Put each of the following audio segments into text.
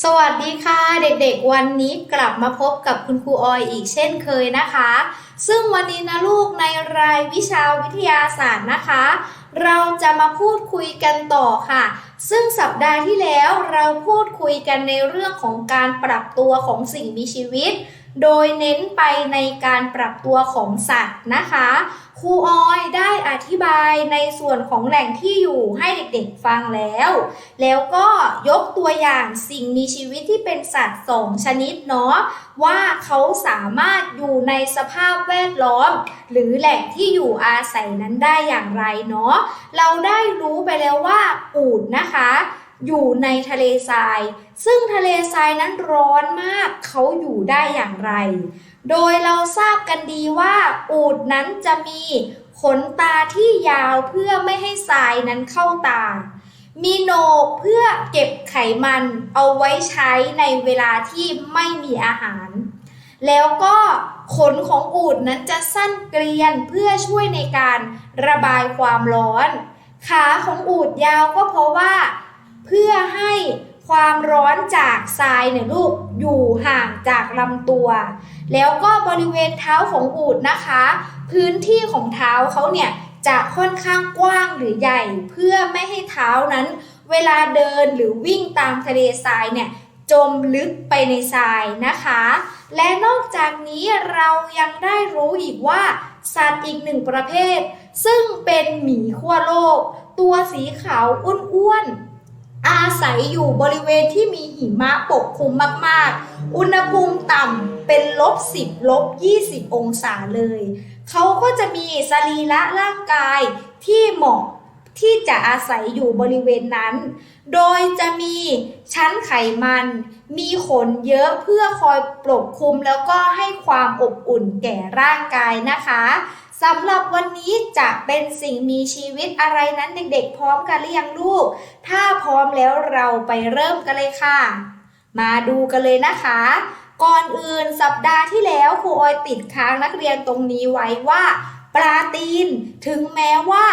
สวัสดีค่ะเด็กๆ วันนี้กลับมาพบกับคุณครูออยอีกเช่นเคยนะคะ ซึ่งวันนี้นะลูกในรายวิชาวิทยาศาสตร์นะคะ เราจะมาพูดคุยกันต่อค่ะ ซึ่งสัปดาห์ที่แล้วเราพูดคุยกันในเรื่องของการปรับตัวของสิ่งมีชีวิต โดยเน้นไปในการปรับตัวของสัตว์นะคะ ครูออยได้อธิบายในส่วนของแหล่งที่อยู่ให้เด็กๆฟังแล้ว แล้วก็ยกตัวอย่างสิ่งมีชีวิตที่เป็นสัตว์สองชนิดเนาะว่าเขาสามารถอยู่ในสภาพแวดล้อม หรือแหล่งที่อยู่อาศัยนั้นได้อย่างไรเนาะเราได้รู้ไปแล้วว่าอูดนะคะ อยู่ในทะเลทราย ซึ่งทะเลทรายนั้นร้อนมากเขาอยู่ได้อย่างไร โดยเราทราบกันดีว่าอูดนั้นจะมีขนตาที่ยาวเพื่อไม่ให้ทรายนั้นเข้าตา มีโหนกเพื่อเก็บไขมันเอาไว้ใช้ในเวลาที่ไม่มีอาหาร แล้วก็ขนของอูดนั้นจะสั้นเกลียนเพื่อช่วยในการระบายความร้อน ขาของอูดยาวก็เพราะว่า เพื่อให้ความร้อนจากทรายเนี่ยลูกอยู่ห่างจากลำตัว แล้วก็บริเวณเท้าของอูดนะคะ พื้นที่ของเท้าเขาเนี่ยจะค่อนข้างกว้างหรือใหญ่ เพื่อไม่ให้เท้านั้น เวลาเดินหรือวิ่งตามทะเลทรายเนี่ยจมลึกไปในทรายนะคะ และนอกจากนี้เรายังได้รู้อีกว่า สัตว์อีกหนึ่งประเภท ซึ่งเป็นหมีขั้วโลก ตัวสีขาวอ้วนๆ อาศัยอยู่บริเวณที่มีหิมะปกคลุมมากๆ อุณหภูมิต่ำเป็นลบ 10 ลบ 20 องศาเลย เขาก็จะมีสรีระร่างกายที่เหมาะ ที่จะอาศัยอยู่บริเวณนั้น โดยจะมีชั้นไขมัน มีขนเยอะเพื่อคอยปกคลุมแล้วก็ให้ความอบอุ่นแก่ร่างกายนะคะสำหรับวันนี้จะเป็นสิ่งมีชีวิตอะไรนั้นเด็กๆ พร้อมกันหรือยังลูก ถ้าพร้อมแล้วเราไปเริ่มกันเลยค่ะ มาดูกันเลยนะคะ ก่อนอื่นสัปดาห์ที่แล้วครูออยติดค้างนักเรียนตรงนี้ไว้ว่าปลาตีน ถึงแม้ว่า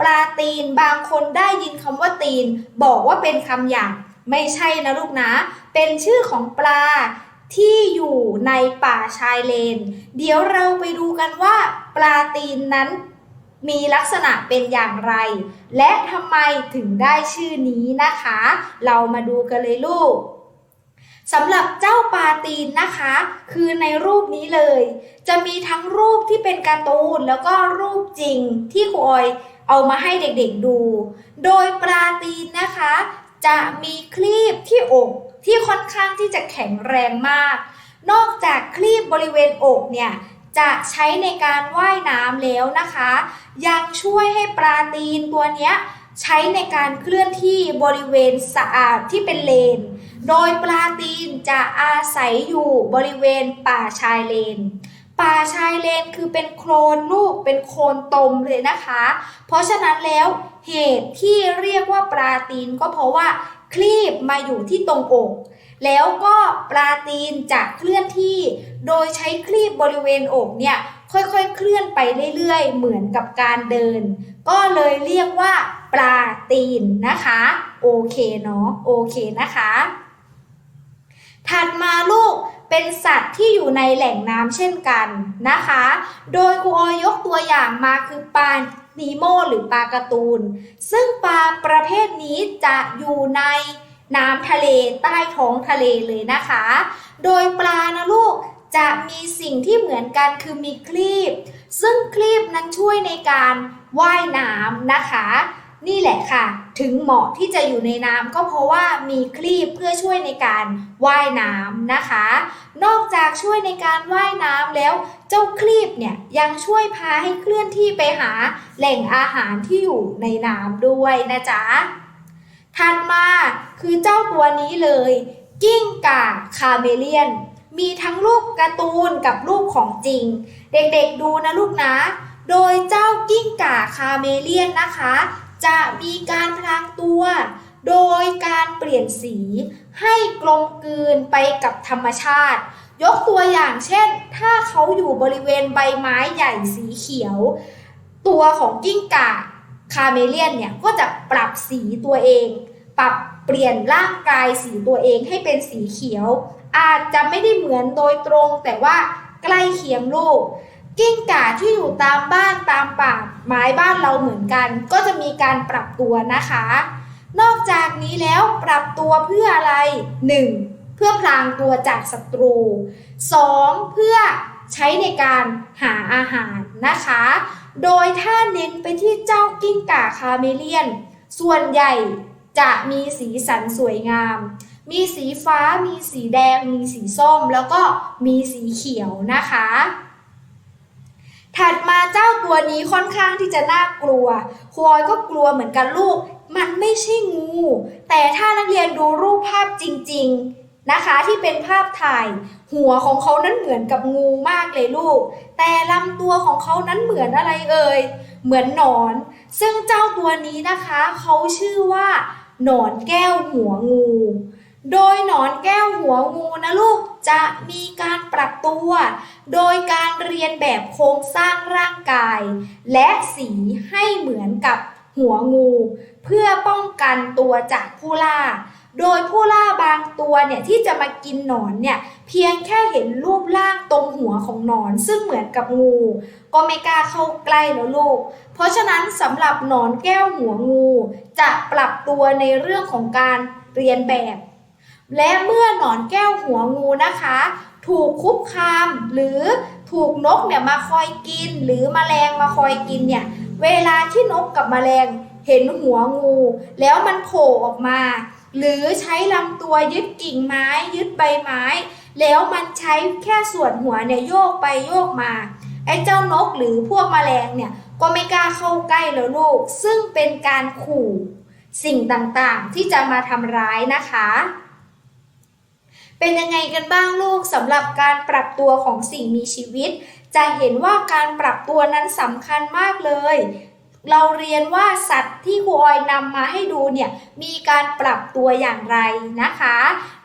ปลาตีนบางคนได้ยินคำว่าตีน บอกว่าเป็นคำหยาบไม่ใช่นะลูกนะ เป็นชื่อของปลาที่อยู่ในป่าชายเลน เดี๋ยวเราไปดูกันว่า ปลาตีนนั้นมีลักษณะเป็นอย่างไร และทำไมถึงได้ชื่อนี้นะคะ เรามาดูกันเลยลูกสำหรับเจ้าปลาตีนนะคะ คือในรูปนี้เลย จะมีทั้งรูปที่เป็นการ์ตูนแล้วก็รูปจริงที่ครูออย เอามาให้เด็กๆดู โดยปลาตีนนะคะ จะมีคลีบที่อกที่ค่อนข้างที่จะแข็งแรงมาก นอกจากคลีบบริเวณอกเนี่ยจะใช้ในการว่ายน้ำแล้วนะคะ ยังช่วยให้ปลาตีนตัวเนี้ยใช้ในการเคลื่อนที่บริเวณสะอาดที่เป็นเลน โดยปลาตีนจะอาศัยอยู่บริเวณป่าชายเลน ป่าชายเลนคือเป็นโคลนลูกเป็นโคลนตมเลยนะคะ เพราะฉะนั้นแล้วเหตุที่เรียกว่าปลาตีนก็เพราะว่าคลีบมาอยู่ที่ตรงอกแล้วก็ปลาตีนจะเคลื่อนที่ โดยใช้คลีบบริเวณอกเนี่ยค่อยๆ เคลื่อนไปเรื่อยๆ เหมือนกับการเดิน ก็เลยเรียกว่าปลาตีนนะคะ โอเคเนาะโอเคนะคะ ถัดมาลูก เป็นสัตว์ที่อยู่ในแหล่งน้ำเช่นกันนะคะ โดยครูออยกตัวอย่างมาคือปลานีโมหรือปลาการ์ตูน ซึ่งปลาประเภทนี้จะอยู่ในน้ำทะเลใต้ท้องทะเลเลยนะคะ โดยปลานะลูกจะมีสิ่งที่เหมือนกันคือมีคลีบ ซึ่งคลีบนั้นช่วยในการว่ายน้ำนะคะ นี่แหละค่ะ ถึงเหมาะที่จะอยู่ในน้ำก็เพราะว่ามีคลีบเพื่อช่วยในการว่ายน้ำนะคะ นอกจากช่วยในการว่ายน้ำแล้ว เจ้าคลีบเนี่ยยังช่วยพาให้เคลื่อนที่ไปหาแหล่งอาหารที่อยู่ในน้ำด้วยนะจ๊ะถัดมาคือเจ้าตัวนี้เลย กิ้งก่าคาเมเลียน มีทั้งรูปการ์ตูนกับรูปของจริง เด็กๆดูนะลูกนะ โดยเจ้ากิ้งก่าคาเมเลียนนะคะ จะมีการพลางตัว โดยการเปลี่ยนสีให้กลมกลืนไปกับธรรมชาติ ยกตัวอย่างเช่น ถ้าเขาอยู่บริเวณใบไม้ใหญ่สีเขียว ตัวของกิ้งก่าคาเมเลียนเนี่ยก็จะปรับสีตัวเอง ปรับเปลี่ยนร่างกายสีตัวเองให้เป็นสีเขียว อาจจะไม่ได้เหมือนโดยตรงแต่ว่าใกล้เคียงลูก กิ้งก่าที่อยู่ตามบ้านตามป่าไม้บ้านเราเหมือนกัน ก็จะมีการปรับตัวนะคะ นอกจากนี้แล้วปรับตัวเพื่ออะไร 1. เพื่อพรางตัวจากศัตรู 2. เพื่อใช้ในการหาอาหารนะคะ โดยถ้าเน้นไปที่เจ้ากิ้งก่าคาเมเลียน ส่วนใหญ่จะมีสีสันสวยงาม มีสีฟ้า มีสีแดง มีสีส้ม แล้วก็มีสีเขียวนะคะ ถัดมาเจ้าตัวนี้ค่อนข้างที่จะน่ากลัวครูออยก็กลัวเหมือนกันลูก มันไม่ใช่งู แต่ถ้านักเรียนดูรูปภาพจริง ๆนะคะ ที่เป็นภาพถ่าย หัวของเขานั้นเหมือนกับงูมากเลยลูก แต่ลำตัวของเขานั้นเหมือนอะไรเอ่ย เหมือนหนอน ซึ่งเจ้าตัวนี้นะคะ เขาชื่อว่าหนอนแก้วหัวงู โดยหนอนแก้วหัวงูนะลูกจะมีการปรับตัว โดยการเรียนแบบโครงสร้างร่างกาย และสีให้เหมือนกับหัวงู เพื่อป้องกันตัวจากผู้ล่า โดยผู้ล่าบางตัวเนี่ยที่จะมากินหนอนเนี่ยเพียงแค่เห็นรูปร่างตรงหัวของหนอนซึ่งเหมือนกับงู ก็ไม่กล้าเข้าใกล้แล้วลูก เพราะฉะนั้นสำหรับหนอนแก้วหัวงู จะปรับตัวในเรื่องของการเรียนแบบ และเมื่อหนอนแก้วหัวงูนะคะ ถูกคุกคามหรือถูกนกเนี่ยมาคอยกิน หรือมแมลงมาคอยกินเนี่ยเวลาที่นกกับแมลงเห็นหัวงู แล้วมันโผล่ออกมา หรือใช้ลำตัวยึดกิ่งไม้ ยึดใบไม้ แล้วมันใช้แค่ส่วนหัวเนี่ยโยกไปโยกมาไอ้เจ้านกหรือพวกแมลงเนี่ยก็ไม่กล้าเข้าใกล้แล้วลูก ซึ่งเป็นการขู่สิ่งต่างๆที่จะมาทำร้ายนะคะ เป็นยังไงกันบ้างลูกสำหรับการปรับตัวของสิ่งมีชีวิต จะเห็นว่าการปรับตัวนั้นสำคัญมากเลย เราเรียนว่าสัตว์ที่ครูออยนำมาให้ดูเนี่ยมีการปรับตัวอย่างไรนะคะ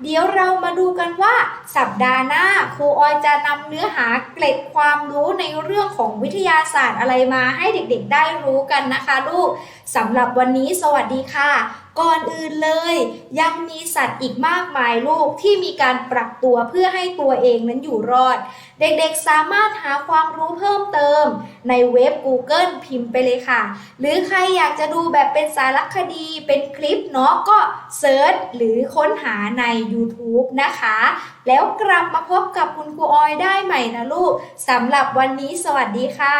เดี๋ยวเรามาดูกันว่าสัปดาห์หน้าครูออยจะนำเนื้อหาเกร็ดความรู้ในเรื่องของวิทยาศาสตร์อะไรมาให้เด็กๆ ได้รู้กันนะคะ ลูกสำหรับวันนี้สวัสดีค่ะ ก่อนอื่นเลย ยังมีสัตว์อีกมากมายลูกที่มีการปรับตัวเพื่อให้ตัวเองนั้นอยู่รอด เด็กๆสามารถหาความรู้เพิ่มเติม ในเว็บ Google พิมพ์ไปเลยค่ะ หรือใครอยากจะดูแบบเป็นสารคดีเป็นคลิปเนาะก็เซิร์ชหรือค้นหาใน YouTube นะคะ แล้วกลับมาพบกับคุณครูออยได้ใหม่นะลูกสำหรับวันนี้สวัสดีค่ะ